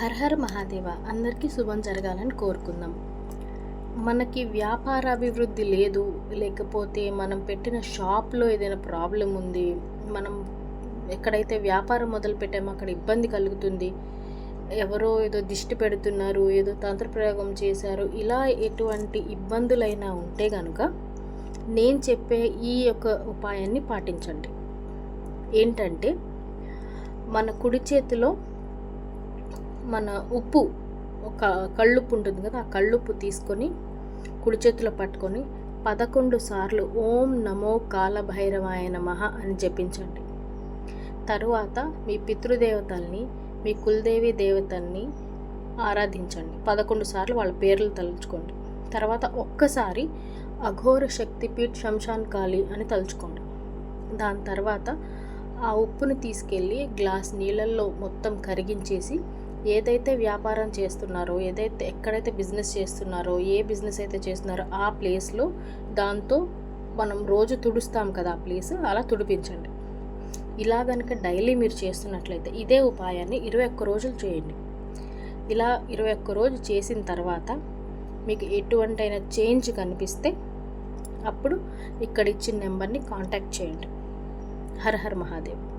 Her her Mahadeva అందరికీ శుభం జరగాలని కోరుకుందాం. మనకి వ్యాపార అభివృద్ధి లేదు లేకపోతే మనం పెట్టిన షాప్లో ఏదైనా ప్రాబ్లం ఉంది మనం ఎక్కడైతే వ్యాపారం మొదలు పెట్టామో అక్కడ ఇబ్బంది కలుగుతుంది ఎవరో ఏదో దిష్టి పెడుతున్నారు ఏదో తంత్రప్రయోగం చేశారు ఇలా ఎటువంటి ఇబ్బందులైనా ఉంటే కనుక నేను చెప్పే ఈ యొక్క ఉపాయాన్ని పాటించండి. ఏంటంటే మన కుడి చేతిలో మన ఉప్పు ఒక కళ్ళుప్పు ఉంటుంది కదా ఆ కళ్ళుప్పు తీసుకొని కుడి చేతిలో పట్టుకొని పదకొండు సార్లు ఓం నమో కాలభైరవాయ నమః అని జపించండి. తరువాత మీ పితృదేవతల్ని మీ కులదేవి దేవతల్ని ఆరాధించండి. పదకొండు సార్లు వాళ్ళ పేర్లు తలుచుకోండి. తర్వాత ఒక్కసారి అఘోర శక్తిపీఠ్ శంషాన్ కాళీ అని తలుచుకోండి. దాని తర్వాత ఆ ఉప్పుని తీసుకెళ్ళి గ్లాస్ నీళ్ళల్లో మొత్తం కరిగించేసి ఏదైతే వ్యాపారం చేస్తున్నారో ఏదైతే ఎక్కడైతే బిజినెస్ చేస్తున్నారో ఏ బిజినెస్ అయితే చేస్తున్నారో ఆ ప్లేస్లో దాంతో మనం రోజు తుడుస్తాం కదా ఆ ప్లేస్ అలా తుడిపించండి. ఇలా కనుక డైలీ మీరు చేస్తున్నట్లయితే ఇదే ఉపాయాన్ని ఇరవై ఒక్క రోజులు చేయండి. ఇలా ఇరవై ఒక్క రోజు చేసిన తర్వాత మీకు ఎటువంటి అయినా చేంజ్ కనిపిస్తే అప్పుడు ఇక్కడ ఇచ్చిన నెంబర్ని కాంటాక్ట్ చేయండి. హర్ హర్ మహాదేవ్.